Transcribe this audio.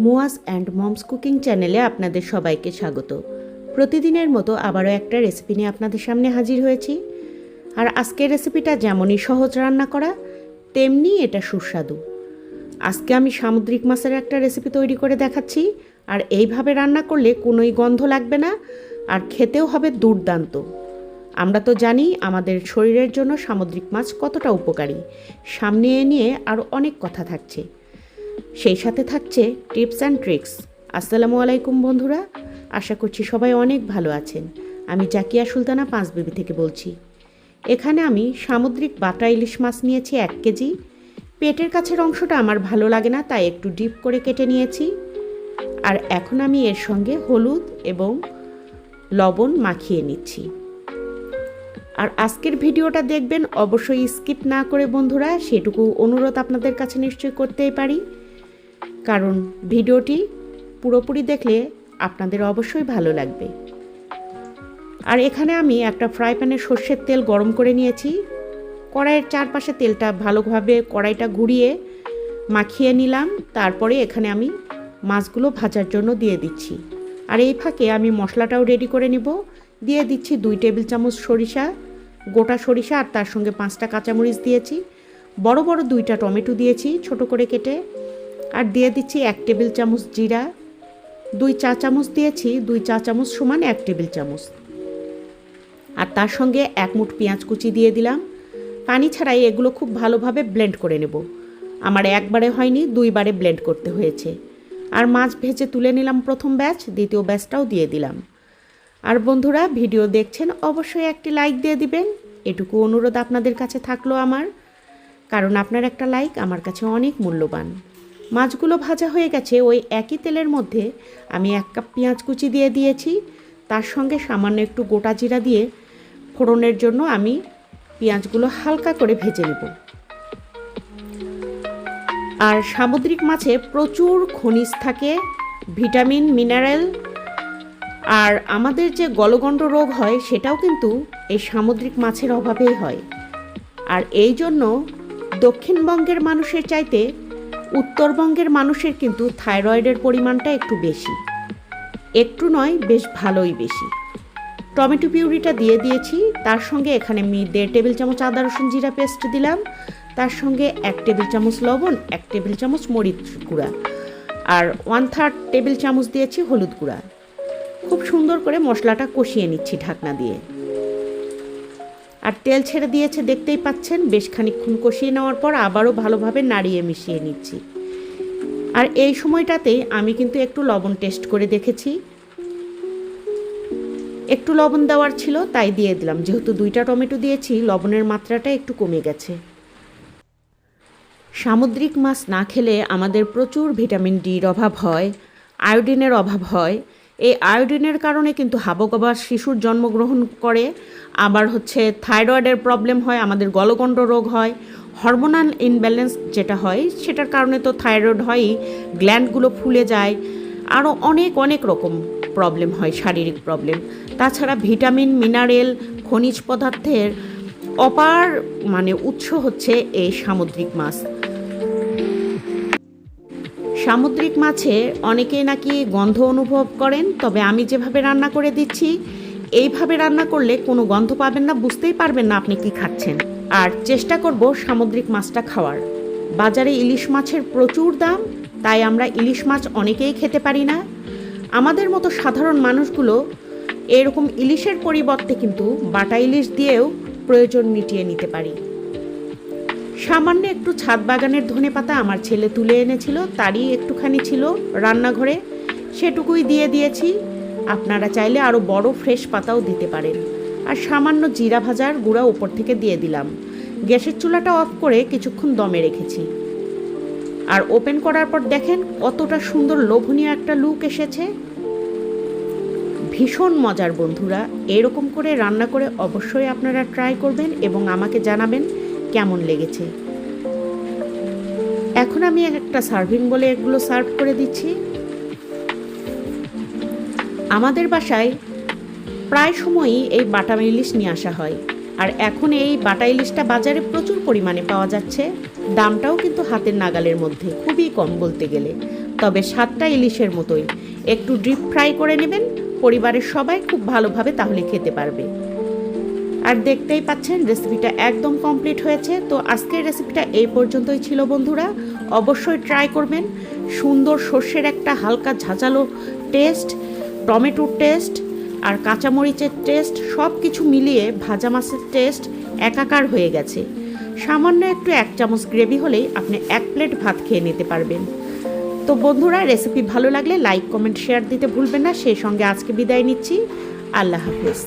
মুয়াস and moms cooking চ্যানেলে আপনাদের সবাইকে স্বাগত। প্রতিদিনের মতো আবারও একটা রেসিপি নিয়ে আপনাদের সামনে হাজির হয়েছি। আর আজকের রেসিপিটা যেমনই সহজ রান্না করা, তেমনি এটা সুস্বাদু। আজকে আমি সামুদ্রিক মাছের একটা রেসিপি তৈরি করে দেখাচ্ছি। আর এইভাবে রান্না করলে কোনোই গন্ধ লাগবে না, আর খেতেও হবে দুর্দান্ত। আমরা তো জানি আমাদের শরীরের জন্য সামুদ্রিক মাছ কতটা উপকারী। সামনে এ নিয়ে আরও অনেক কথা থাকছে। সেই সাথে থাকছে টিপস অ্যান্ড ট্রিক্স। আসসালামু আলাইকুম বন্ধুরা, আশা করছি সবাই অনেক ভালো আছেন। আমি জাকিয়া সুলতানা পাঁচবিবি থেকে বলছি। এখানে আমি সামুদ্রিক বাটা ইলিশ মাছ নিয়েছি এক কেজি। পেটের কাছের অংশটা আমার ভালো লাগে না, তাই একটু ডিপ করে কেটে নিয়েছি। আর এখন আমি এর সঙ্গে হলুদ এবং লবণ মাখিয়ে নিচ্ছি। আর আজকের ভিডিওটা দেখবেন, অবশ্যই স্কিপ না করে বন্ধুরা, সেটুকু অনুরোধ আপনাদের কাছে নিশ্চয়ই করতেই পারি। কারণ ভিডিওটি পুরোপুরি দেখলে আপনাদের অবশ্যই ভালো লাগবে। আর এখানে আমি একটা ফ্রাই প্যানে সর্ষের তেল গরম করে নিয়েছি। কড়াইয়ের চারপাশে তেলটা ভালোভাবে কড়াইটা ঘুরিয়ে মাখিয়ে নিলাম। তারপরে এখানে আমি মাছগুলো ভাজার জন্য দিয়ে দিচ্ছি। আর এই ফাঁকে আমি মশলাটাও রেডি করে নিব। দিয়ে দিচ্ছি দুই টেবিল চামচ সরিষা, গোটা সরিষা আর তার সঙ্গে পাঁচটা কাঁচামরিচ দিয়েছি। বড় বড় দুইটা টমেটো দিয়েছি ছোট করে কেটে। আর দিয়ে দিচ্ছি এক টেবিল চামচ জিরা, দুই চা চামচ দিয়েছি, দুই চা চামচ সমান এক টেবিল চামচ। আর তার সঙ্গে এক মুঠ পেঁয়াজ কুচি দিয়ে দিলাম। পানি ছাড়াই এগুলো খুব ভালোভাবে ব্লেন্ড করে নেব। আমার একবারে হয়নি, দুইবারে ব্লেন্ড করতে হয়েছে। আর মাছ ভেজে তুলে নিলাম প্রথম ব্যাচ, দ্বিতীয় ব্যাচটাও দিয়ে দিলাম। আর বন্ধুরা, ভিডিও দেখছেন অবশ্যই একটি লাইক দিয়ে দিবেন। এটুকু অনুরোধ আপনাদের কাছে থাকল আমার। কারণ আপনার একটা লাইক আমার কাছে অনেক মূল্যবান। মাছগুলো ভাজা হয়ে গেছে, ওই একই তেলের মধ্যে আমি এক কাপ পেঁয়াজ কুচি দিয়ে দিয়েছি। তার সঙ্গে সামান্য একটু গোটা জিরা দিয়ে ফোড়নের জন্য আমি পেঁয়াজগুলো হালকা করে ভেজে নেব। আর সামুদ্রিক মাছে প্রচুর খনিজ থাকে, ভিটামিন, মিনারেল, আর আমাদের যে গলগণ্ড রোগ হয় সেটাও কিন্তু এই সামুদ্রিক মাছের অভাবেই হয়। আর এই জন্য দক্ষিণবঙ্গের মানুষের চাইতে উত্তরবঙ্গের মানুষের কিন্তু থাইরয়েডের পরিমাণটা একটু বেশি। একটু নয়, বেশ ভালোই বেশি। টমেটো পিউরিটা দিয়ে দিয়েছি, তার সঙ্গে এখানে আমি দেড় টেবিল চামচ আদা রসুন জিরা পেস্ট দিলাম, তার সঙ্গে এক টেবিল চামচ লবণ, এক টেবিল চামচ মরিচ গুঁড়া, আর ওয়ান থার্ড টেবিল চামচ দিয়েছি হলুদ গুঁড়া। খুব সুন্দর করে মশলাটা কষিয়ে নিচ্ছি ঢাকনা দিয়ে। আর তেল ছেড়ে দিয়েছে দেখতেই পাচ্ছেন, বেশ খানিক্ষণ কষিয়ে নেওয়ার পর আবারও ভালোভাবে নাড়িয়ে মিশিয়ে নিচ্ছি। আর এই সময়টাতেই আমি কিন্তু একটু লবণ টেস্ট করে দেখেছি। একটু লবণ দেওয়ার ছিল, তাই দিয়ে দিলাম। যেহেতু দুইটা টমেটো দিয়েছি, লবণের মাত্রাটা একটু কমে গেছে। সামুদ্রিক মাছ না খেলে আমাদের প্রচুর ভিটামিন ডির অভাব হয়, আয়োডিনের অভাব হয় এই আয়োডিনের কারণে কিন্তু হাবকবার শিশুর জন্মগ্রহণ করে। আবার হচ্ছে থাইরয়েডের প্রবলেম হয়, আমাদের গলগণ্ড রোগ হয়, হরমোনাল ইনব্যালেন্স যেটা হয়, সেটার কারণে তো থাইরয়েড হয়ই, গ্ল্যান্ডগুলো ফুলে যায়। আরও অনেক অনেক রকম প্রবলেম হয়, শারীরিক প্রবলেম। তাছাড়া ভিটামিন, মিনারেল, খনিজ পদার্থের অপার মানে উৎস হচ্ছে এই সামুদ্রিক মাছ। সামুদ্রিক মাছে অনেকেই নাকি গন্ধ অনুভব করেন, তবে আমি যেভাবে রান্না করে দিচ্ছি, এইভাবে রান্না করলে কোনো গন্ধ পাবেন না, বুঝতেই পারবেন না আপনি কি খাচ্ছেন। আর চেষ্টা করব সামুদ্রিক মাছটা খাওয়ার। বাজারে ইলিশ মাছের প্রচুর দাম, তাই আমরা ইলিশ মাছ অনেকেই খেতে পারি না। আমাদের মতো সাধারণ মানুষগুলো এরকম ইলিশের পরিবর্তে কিন্তু বাটা ইলিশ দিয়েও প্রয়োজন মিটিয়ে নিতে পারি। সামান্য একটু ছাদ বাগানের ধনে পাতা আমার ছেলে তুলে এনেছিল, তারই একটুখানি ছিল রান্নাঘরে। সেটুকুই দিয়ে দিয়েছি। আপনারা চাইলে আরও বড় ফ্রেশ পাতাও দিতে পারেন। আর সামান্য জিরা ভাজার গুঁড়া ওপর থেকে দিয়ে দিলাম। গ্যাসের চুলাটা অফ করে কিছুক্ষণ দমে রেখেছি। আর ওপেন করার পর দেখেন কতটা সুন্দর লোভনীয় একটা লুক এসেছে। ভীষণ মজার বন্ধুরা, এরকম করে রান্না করে অবশ্যই আপনারা ট্রাই করবেন এবং আমাকে জানাবেন কেমন লেগেছে? এখন আমি একটা সার্ভিং বলে এগুলো সার্ভ করে দিচ্ছি। আমাদের বাসায় প্রায় সময়ই এই বাটা ইলিশ নিয়ে আসা হয়। আর এখন এই বাটা ইলিশটা বাজারে প্রচুর পরিমাণে পাওয়া যাচ্ছে। দামটাও কিন্তু হাতের নাগালের মধ্যে, খুবই কম বলতে গেলে। তবে সাতটা ইলিশের মতোই। একটু ডিপ ফ্রাই করে নেবেন, পরিবারের সবাই খুব ভালোভাবে তাহলে খেতে পারবে। আর দেখতেই পাচ্ছেন রেসিপিটা একদম কমপ্লিট হয়েছে। তো আজকের রেসিপিটা এই পর্যন্তই ছিল বন্ধুরা। অবশ্যই ট্রাই করবেন। সুন্দর সর্ষের একটা হালকা ঝাঁঝালো টেস্ট টমেটোর টেস্ট আর কাঁচামরিচের টেস্ট সব কিছু মিলিয়ে ভাজা মাছের টেস্ট একাকার হয়ে গেছে। সামান্য একটু এক চামচ গ্রেভি হলেই আপনি এক প্লেট ভাত খেয়ে নিতে পারবেন। তো বন্ধুরা রেসিপি ভালো লাগলে লাইক কমেন্ট শেয়ার দিতে ভুলবেন না। সেই সঙ্গে আজকে বিদায় নিচ্ছি। আল্লাহ হাফিজ।